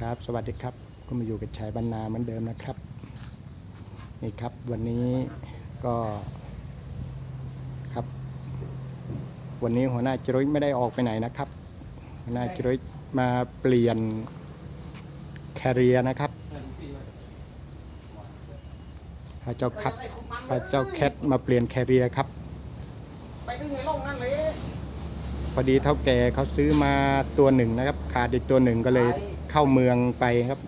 ครับ สวัสดีครับ ก็มาอยู่กับชายบรรณาเหมือนเดิมนะครับ นี่ครับ วันนี้ก็ครับ วันนี้หัวหน้าจรุยไม่ได้ออกไปไหนนะครับ หัวหน้าจรุยมาเปลี่ยนแคเรียนะครับ พระเจ้าคัดพระเจ้าแคทมาเปลี่ยนแคเรียครับ ไปถึงในลกนั่นเลย พอดีเท่าแก่เขาซื้อมาตัวหนึ่งนะครับ ขาดอีกตัวหนึ่งก็เลย เข้าเมืองไปครับ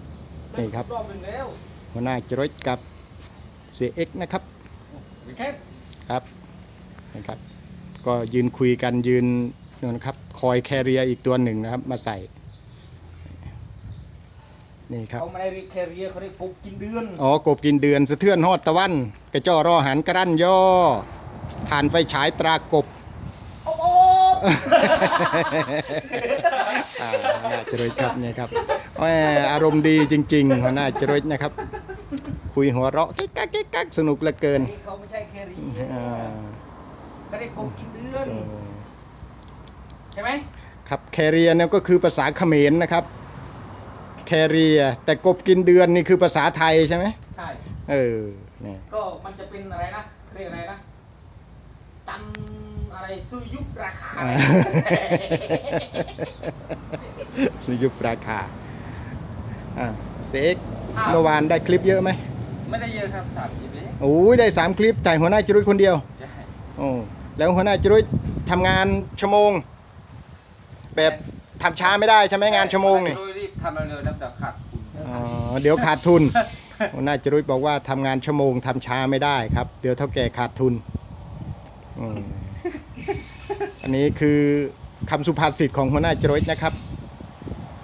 นี่ครับรอบหนึ่งแล้วหัวหน้าจรถกับเสียเอ็กนะครับแค่ครับนะครับ ก็ยืนคุยกันยืนนู่นนะครับคอยแคเรียอีกตัวหนึ่งนะครับ มาใส่นี่ครับเขาไม่ได้เรียกแคเรียเขาเรียกกบกินเดือนอ๋อกบกินเดือนสะเทือนฮอดตะวัน กระจ้อรอหันกระรั่นย่อทานไฟฉายตรากบโอ้โห อ่าหัวหน้าจรถครับเนี่ยครับแหมอารมณ์ดีจริงๆหัวหน้าจรถนะครับ คุยหัวเราะกิ๊กกักกิ๊กกักสนุกเหลือเกินนี่เขาไม่ใช่แคเรียอ่าเขาเรียกกบกินเดือนเออใช่ไหมครับแคเรียเนี่ยก็คือภาษาเขมรนะครับ แคเรีย แต่กบกินเดือนนี่คือภาษาไทยใช่ไหมใช่ เออเนี่ย ก็มันจะเป็นอะไรนะเรียกอะไรนะ จันอะไรซื้อยุบราคาอ่า สุยุปราคาอ่าเซกเมื่อวานได้คลิปเยอะไหมไม่ได้เยอะครับสามสิบเองโอ้ยได้สามคลิปถ่ายหัวหน้าจรุยคนเดียวใช่โอ้แล้วหัวหน้าจรุยทำงานชั่วโมง แบบทำช้าไม่ได้ใช่ไหมงานชั่วโมงนี่โดยรีบทำเร็วๆนับดับขาดทุนอ๋อเดี๋ยวขาดทุน หัวหน้าจรุยบอกว่าทำงานชั่วโมงทำช้าไม่ได้ครับ เดี๋ยวเท่าแก่ขาดทุน อืมอันนี้คือคำสุภาษิตของหัวหน้าจรุยนะครับ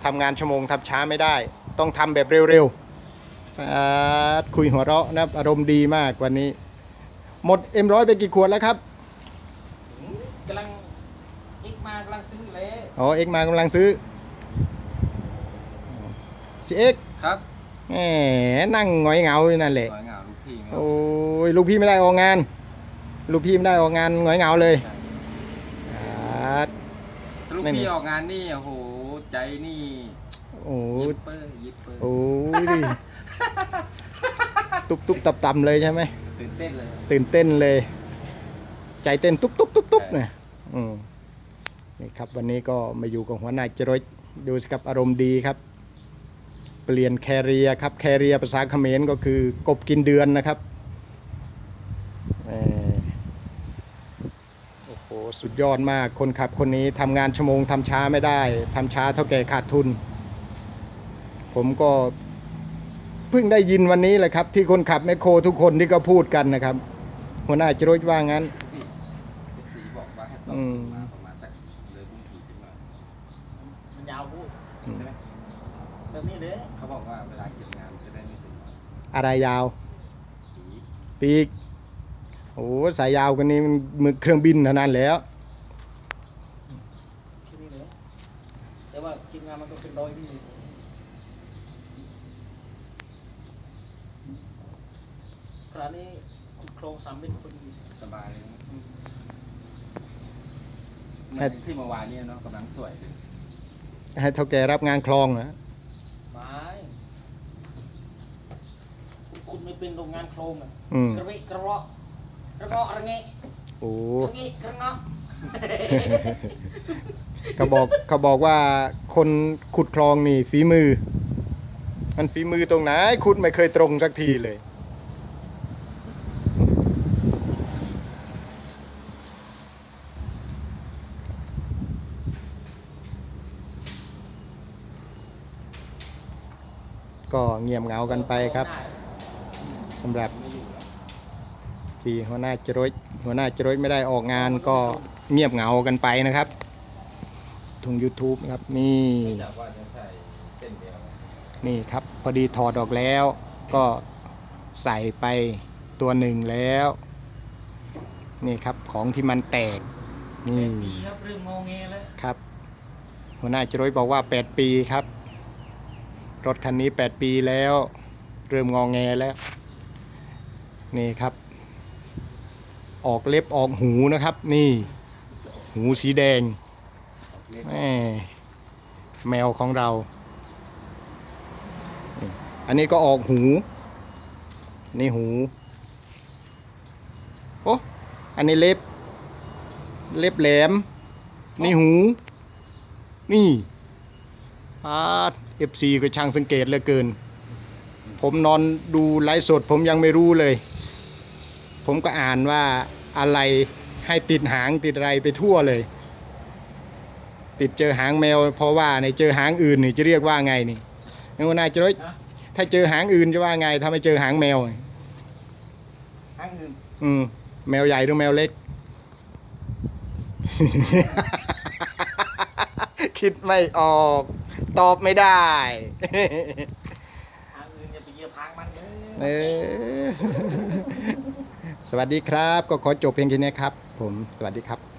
ทำงานชั่วโมงทำช้าไม่ได้ ต้องทำแบบเร็วๆอ่าคุยหัวเราะนะครับอารมณ์ดีมากวันนี้ หมดเอ็มร้อยไปกี่ขวดแล้วครับกำลังอีกมากำลังซื้อเลย อ๋อ เอ็กมากำลังซื้อสิเอ็กครับแหมนั่งหงอยเหงาอยู่นั่นแหละ สวยงามลูกพี่โอ้ยลูกพี่ไม่ได้ออกงาน ลูกพี่ไม่ได้ออกงานหงอยเหงาเลยอ่าลูกไม่มีพี่ออกงานนี่โอ้โหใจนี่โอ้ยิยปเปอร์ยิปเปอร์โอ้ยดิตุบตุบตับตับเลยใช่ไหมตื่นเต้นเลยตื่นเต้นเลย ใจเต้นตุบตุบตุบตุบเนี่ยอืมนี่ครับวันนี้ก็มาอยู่กับหัวหน้าจรยดูสิครับอารมณ์ดีครับ เปลี่ยนแคเรียครับแคเรียภาษาเขมรก็คือกบกินเดือนนะครับเอ่อโอ้โห สุดยอดมาก คนขับคนนี้ทำงานชั่วโมงทำช้าไม่ได้ทำช้าเท่าแก่ขาดทุน ผมก็เพิ่งได้ยินวันนี้แหละครับ ที่คนขับแมคโครทุกคนที่ก็พูดกันนะครับ หัวหน้าจรยว่างั้นพี่เอฟซีบอกว่าให้ต้อืองมมาประมาณสักเลยบุ้งผีจังหน่อยมันยาวพูดอืมใช่ไหมแบบนี้เลยเขาบอกว่าเวลาเก็บงานจะได้ไม่ถึงอะไรยาวผีปีก โอ้สายยาวกันนี้มันมือเครื่องบินเท่านั้นแล้วแค่นี้เลยแต่ว่ากินงานมันก็เป็นร้อยพี่คราวนี้คุณโครงสามเม็ดพอดีสบายเลยนะเหมือนที่เมื่อวานเนี้เนาะกำลังสวยให้เท่าแกรับงานคลองนะไม่คุณไม่เป็นโรงงานโครงอะอืม กระวิกระรอ ระเงาะกระเงะโอ้กระงิกระเงาะเขาบอกเขาบอกว่าคนขุดคลองนี่ฝีมือ มันฝีมือตรงไหนขุดไม่เคยตรงสักทีเลยก็เงียบเหงากันไปครับสำหรับ ไม่อยู่แล้วที่หัวหน้าจรยหัวหน้าจรยไม่ได้ออกงานก็เงียบเหงากันไปนะครับทุง YouTube นะครับนี่นี่ครับพอดีถอดออกแล้วก็ใส่ไปตัวหนึ่งแล้ว นี่ครับของที่มันแตกนี่ครับเริ่มงอแงแล้วครับ หัวหน้าจรยบอกว่า 8 ปีครับ รถคันนี้ 8 ปีแล้ว เริ่มงองแงแล้ว นี่ครับ ออกเล็บออกหูนะครับ นี่ หูสีแดงแม่แมวของเรา อันนี้ก็ออกหู นี่หู โอ้อันนี้เล็บ เล็บแหลม นี่หู นี่อาเอฟซีก็ช่างสังเกตเหลือเกิน ผมนอนดูไลฟ์สดผมยังไม่รู้เลย ผมก็อ่านว่าอะไรให้ติดหางติดอะไรไปทั่วเลย ติดเจอหางแมว เพราะว่าในเจอหางอื่นนี่จะเรียกว่าไงนี่นายหัวหนายจะร้อยฮะถ้าเจอหางอื่นจะว่าไง ถ้าไม่เจอหางแมวหางอื่นอืมแมวใหญ่หรือแมวเล็ก คิดไม่ออก ตอบไม่ได้หางอื่นอย่าไปเหยียบหางมันเด้อเออส วัสดีครับ ก็ขอจบเพียงแค่นี้ครับ ผมสวัสดีครับ